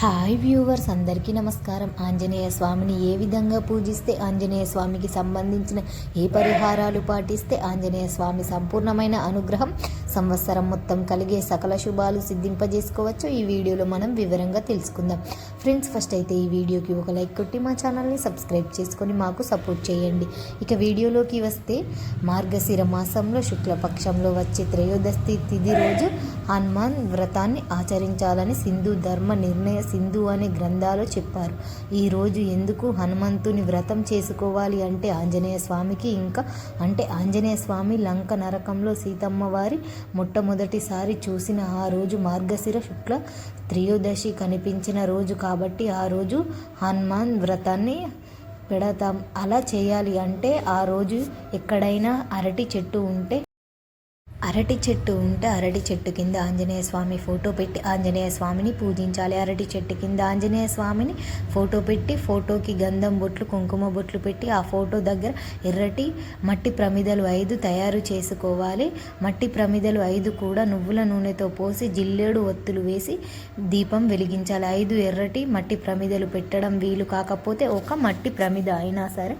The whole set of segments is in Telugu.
హాయ్ వ్యూవర్స్ అందరికీ నమస్కారం. ఆంజనేయ స్వామిని ఏ విధంగా పూజిస్తే ఆంజనేయ స్వామికి సంబంధించిన ఏ పరిహారాలు పాటిస్తే ఆంజనేయ స్వామి సంపూర్ణమైన అనుగ్రహం సంవత్సరం మొత్తం కలిగే సకల శుభాలు సిద్ధింపజేసుకోవచ్చు ఈ వీడియోలో మనం వివరంగా తెలుసుకుందాం. ఫ్రెండ్స్ ఫస్ట్ అయితే ఈ వీడియోకి ఒక లైక్ కొట్టి మా ఛానల్ని సబ్స్క్రైబ్ చేసుకొని మాకు సపోర్ట్ చేయండి. ఇక వీడియోలోకి వస్తే మార్గశిర మాసంలో శుక్లపక్షంలో వచ్చే త్రయోదశి తిథి రోజు హనుమాన్ వ్రతాన్ని ఆచరించాలని సింధు ధర్మ నిర్ణయ సింధు అనే గ్రంథాలు చెప్పారు. ఈరోజు ఎందుకు హనుమంతుని వ్రతం చేసుకోవాలి అంటే ఆంజనేయ స్వామికి ఇంకా అంటే ఆంజనేయ స్వామి లంక నరకంలో సీతమ్మ వారి మొట్టమొదటిసారి చూసిన ఆ రోజు మార్గశిర శుక్ల త్రయోదశి కనిపించిన రోజు కాబట్టి ఆ రోజు హనుమాన్ వ్రతాన్ని పెడతాం. అలా చేయాలి అంటే ఆ రోజు ఎక్కడైనా అరటి చెట్టు ఉంటే అరటి చెట్టు ఉంటే అరటి చెట్టు కింద ఆంజనేయ స్వామి ఫోటో పెట్టి ఆంజనేయ స్వామిని పూజించాలి. అరటి చెట్టు కింద ఆంజనేయ స్వామిని ఫోటో పెట్టి ఫోటోకి గంధం బొట్లు కుంకుమ బొట్లు పెట్టి ఆ ఫోటో దగ్గర ఎర్రటి మట్టి ప్రమిదలు ఐదు తయారు చేసుకోవాలి. మట్టి ప్రమిదలు ఐదు కూడా నువ్వుల నూనెతో పోసి జిల్లేడు ఒత్తులు వేసి దీపం వెలిగించాలి. ఐదు ఎర్రటి మట్టి ప్రమిదలు పెట్టడం వీలు కాకపోతే ఒక మట్టి ప్రమిద అయినా సరే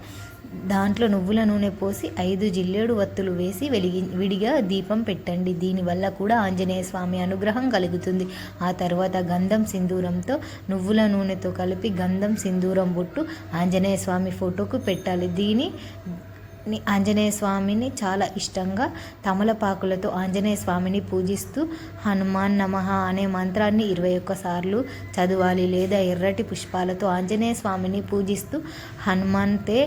దాంట్లో నువ్వుల నూనె పోసి ఐదు జిల్లేడు వత్తులు వేసి వెలిగి విడిగా దీపం పెట్టండి. దీనివల్ల కూడా ఆంజనేయ స్వామి అనుగ్రహం కలుగుతుంది. ఆ తర్వాత గంధం సింధూరంతో నువ్వుల నూనెతో కలిపి గంధం సింధూరం బొట్టు ఆంజనేయ స్వామి ఫోటోకు పెట్టాలి. దీని ఆంజనేయ స్వామిని చాలా ఇష్టంగా తమలపాకులతో ఆంజనేయ స్వామిని పూజిస్తూ హనుమాన్ నమః అనే మంత్రాన్ని ఇరవై ఒక్కసార్లు చదవాలి లేదా ఎర్రటి పుష్పాలతో ఆంజనేయ స్వామిని పూజిస్తూ హనుమంతే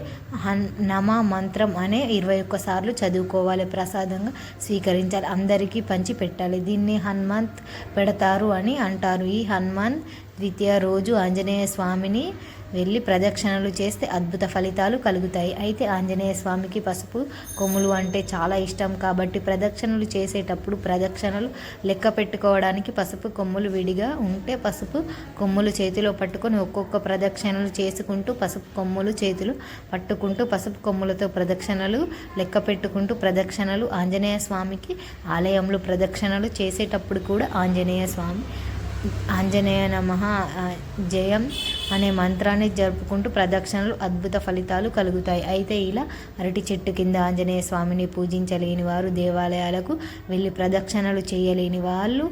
హన్ నమ మంత్రం అనే ఇరవై ఒక్కసార్లు చదువుకోవాలి ప్రసాదంగా స్వీకరించాలి అందరికీ పంచి పెట్టాలి దీన్ని హనుమంత్ పెడతారు అని అంటారు. ఈ హనుమాన్ ద్వితీయ రోజు ఆంజనేయ స్వామిని వెళ్ళి ప్రదక్షిణలు చేస్తే అద్భుత ఫలితాలు కలుగుతాయి. అయితే ఆంజనేయ స్వామికి పసుపు కొమ్ములు అంటే చాలా ఇష్టం. కాబట్టి ప్రదక్షిణలు చేసేటప్పుడు ప్రదక్షిణలు లెక్క పెట్టుకోవడానికి పసుపు కొమ్ములు విడిగా ఉంటే పసుపు కొమ్ములు చేతిలో పట్టుకొని ఒక్కొక్క ప్రదక్షిణలు చేసుకుంటూ పసుపు కొమ్ములు చేతులు పట్టుకుంటూ పసుపు కొమ్ములతో ప్రదక్షిణలు లెక్క పెట్టుకుంటూ ప్రదక్షిణలు ఆంజనేయ స్వామికి ఆలయంలో ప్రదక్షిణలు చేసేటప్పుడు కూడా ఆంజనేయ స్వామి ఆంజనేయ నమ జయం అనే మంత్రాన్ని జరుపుకుంటూ ప్రదక్షిణలు అద్భుత ఫలితాలు కలుగుతాయి. అయితే ఇలా అరటి చెట్టు కింద ఆంజనేయ స్వామిని పూజించలేని వారు దేవాలయాలకు వెళ్ళి ప్రదక్షిణలు చేయలేని వాళ్ళు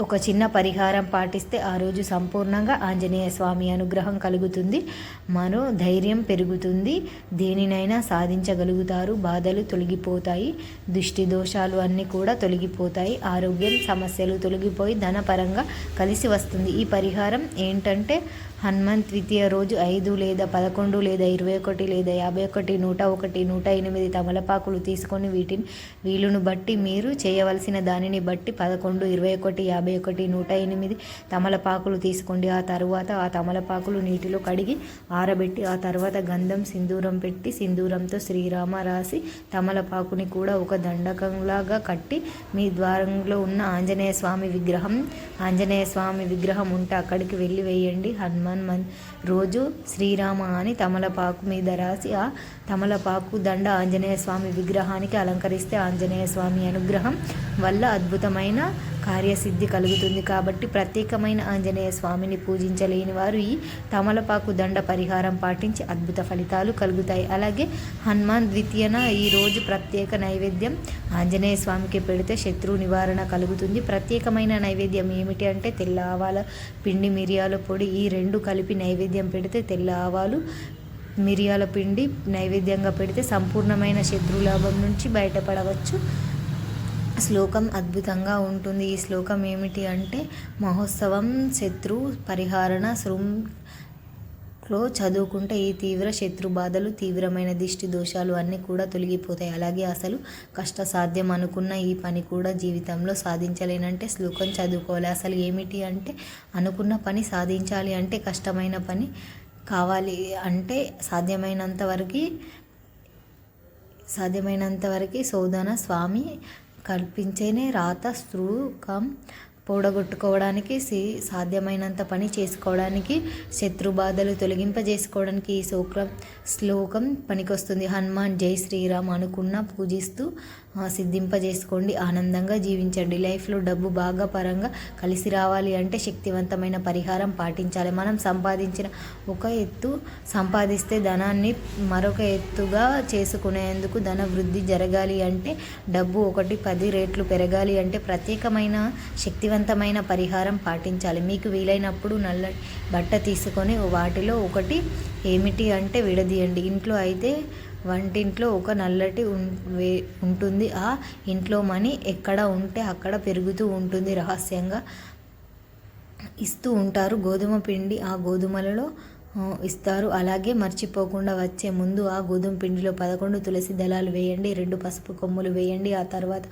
ఒక చిన్న పరిహారం పాటిస్తే ఆ రోజు సంపూర్ణంగా ఆంజనేయ స్వామి అనుగ్రహం కలుగుతుంది. మనో ధైర్యం పెరుగుతుంది. దేనినైనా సాధించగలుగుతారు. బాధలు తొలగిపోతాయి. దృష్టి దోషాలు అన్నీ కూడా తొలగిపోతాయి. ఆరోగ్యం సమస్యలు తొలగిపోయి ధనపరంగా కలిసి వస్తుంది. ఈ పరిహారం ఏంటంటే హనుమాన్ ద్వితీయ రోజు ఐదు లేదా పదకొండు లేదా ఇరవై ఒకటి లేదా యాభై ఒకటి నూట ఒకటి నూట ఎనిమిది తమలపాకులు తీసుకొని వీటిని వీలును బట్టి మీరు చేయవలసిన దానిని బట్టి పదకొండు ఇరవై ఒకటి యాభై ఒకటి నూట ఎనిమిది తమలపాకులు తీసుకోండి. ఆ తర్వాత ఆ తమలపాకులు నీటిలో కడిగి ఆరబెట్టి ఆ తర్వాత గంధం సింధూరం పెట్టి సింధూరంతో శ్రీరామ రాసి తమలపాకుని కూడా ఒక దండకంలాగా కట్టి మీ ద్వారంలో ఉన్న ఆంజనేయ స్వామి విగ్రహం ఆంజనేయ స్వామి విగ్రహం ఉంటే అక్కడికి వెళ్ళి వేయండి. హనుమాన్ హనుమన్ రోజు శ్రీరామ అని తమలపాకు మీద రాసి ఆ తమలపాకు దండ ఆంజనేయ స్వామి విగ్రహానికి అలంకరిస్తే ఆంజనేయ స్వామి అనుగ్రహం వల్ల అద్భుతమైన కార్యసిద్ధి కలుగుతుంది కాబట్టి ప్రత్యేకమైన ఆంజనేయ స్వామిని పూజించలేని వారు ఈ తమలపాకు దండ పరిహారం పాటించి అద్భుత ఫలితాలు కలుగుతాయి. అలాగే హనుమాన్ ద్వితీయన ఈరోజు ప్రత్యేక నైవేద్యం ఆంజనేయ స్వామికి పెడితే శత్రు నివారణ కలుగుతుంది. ప్రత్యేకమైన నైవేద్యం ఏమిటి అంటే తెల్ల ఆవాల పిండి మిరియాల పొడి ఈ రెండు కలిపి నైవేద్యం పెడితే తెల్ల ఆవాలు మిరియాల పిండి నైవేద్యంగా పెడితే సంపూర్ణమైన శత్రులాభం నుంచి బయటపడవచ్చు. శ్లోకం అద్భుతంగా ఉంటుంది. ఈ శ్లోకం ఏమిటి అంటే మహోత్సవం శత్రు పరిహారణ శృం లో చదువుకుంటే ఈ తీవ్ర శత్రు బాధలు తీవ్రమైన దిష్టి దోషాలు అన్నీ కూడా తొలగిపోతాయి. అలాగే అసలు కష్టసాధ్యం అనుకున్న ఈ పని కూడా జీవితంలో సాధించలేనంటే శ్లోకం చదువుకోవాలి. అసలు ఏమిటి అంటే అనుకున్న పని సాధించాలి అంటే కష్టమైన పని కావాలి అంటే సాధ్యమైనంత వరకు సాధ్యమైనంత వరకు శోధన స్వామి కల్పించేనే రాత శ్రూకం పోడగొట్టుకోవడానికి సాధ్యమైనంత పని చేసుకోవడానికి శత్రు బాధలు తొలగింపజేసుకోవడానికి ఈ శ్లోకం శ్లోకం పనికొస్తుంది. హనుమాన్ జై శ్రీరామ్ అనుకున్న పూజిస్తూ సిద్ధింపజేసుకోండి. ఆనందంగా జీవించండి. లైఫ్లో డబ్బు బాగా పరంగా కలిసి రావాలి అంటే శక్తివంతమైన పరిహారం పాటించాలి. మనం సంపాదించిన ఒక ఎత్తు సంపాదిస్తే ధనాన్ని మరొక ఎత్తుగా చేసుకునేందుకు ధన వృద్ధి జరగాలి అంటే డబ్బు ఒకటి పది రేట్లు పెరగాలి అంటే ప్రత్యేకమైన శక్తి శక్తివంతమైన పరిహారం పాటించాలి. మీకు వీలైనప్పుడు నల్ల బట్ట తీసుకొని వాటిలో ఒకటి ఏమిటి అంటే విడదీయండి. ఇంట్లో అయితే వంటింట్లో ఒక నల్లటి ఉం- వే- ఉంటుంది. ఆ ఇంట్లో మనీ ఎక్కడ ఉంటే అక్కడ పెరుగుతూ ఉంటుంది రహస్యంగా. ఇస్తూ ఉంటారు గోధుమ పిండి ఆ గోధుమలలో ఇస్తారు. అలాగే మర్చిపోకుండా వచ్చే ముందు ఆ గోధుమ పిండిలో పదకొండు తులసి దళాలు వేయండి రెండు పసుపు కొమ్ములు వేయండి ఆ తర్వాత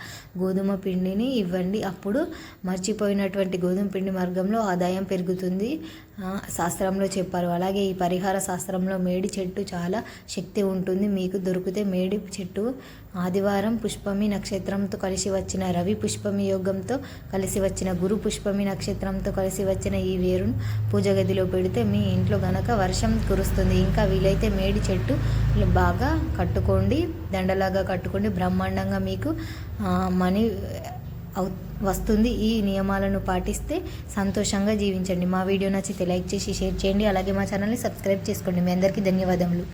గోధుమ పిండిని ఇవ్వండి. అప్పుడు మర్చిపోయినటువంటి గోధుమ పిండి మార్గంలో ఆదాయం పెరుగుతుంది. శాస్త్రంలో చెప్పారు. అలాగే ఈ పరిహార శాస్త్రంలో మేడి చెట్టు చాలా శక్తి ఉంటుంది. మీకు దొరికితే మేడి చెట్టు ఆదివారం పుష్పమి నక్షత్రంతో కలిసి వచ్చిన రవి పుష్పమి యోగంతో కలిసి వచ్చిన గురు పుష్పమి నక్షత్రంతో కలిసి వచ్చిన ఈ వేరును పూజ గదిలో పెడితే మీ ఇంట్లో గనక వర్షం కురుస్తుంది. ఇంకా వీలైతే మేడి చెట్టు బాగా కట్టుకోండి. దండలాగా కట్టుకోండి. బ్రహ్మాండంగా మీకు మనీ అవు వస్తుంది. ఈ నియమాలను పాటిస్తే సంతోషంగా జీవించండి. మా వీడియో నచ్చితే లైక్ చేసి షేర్ చేయండి. అలాగే మా ఛానల్ని సబ్స్క్రైబ్ చేసుకోండి. మీ అందరికీ ధన్యవాదములు.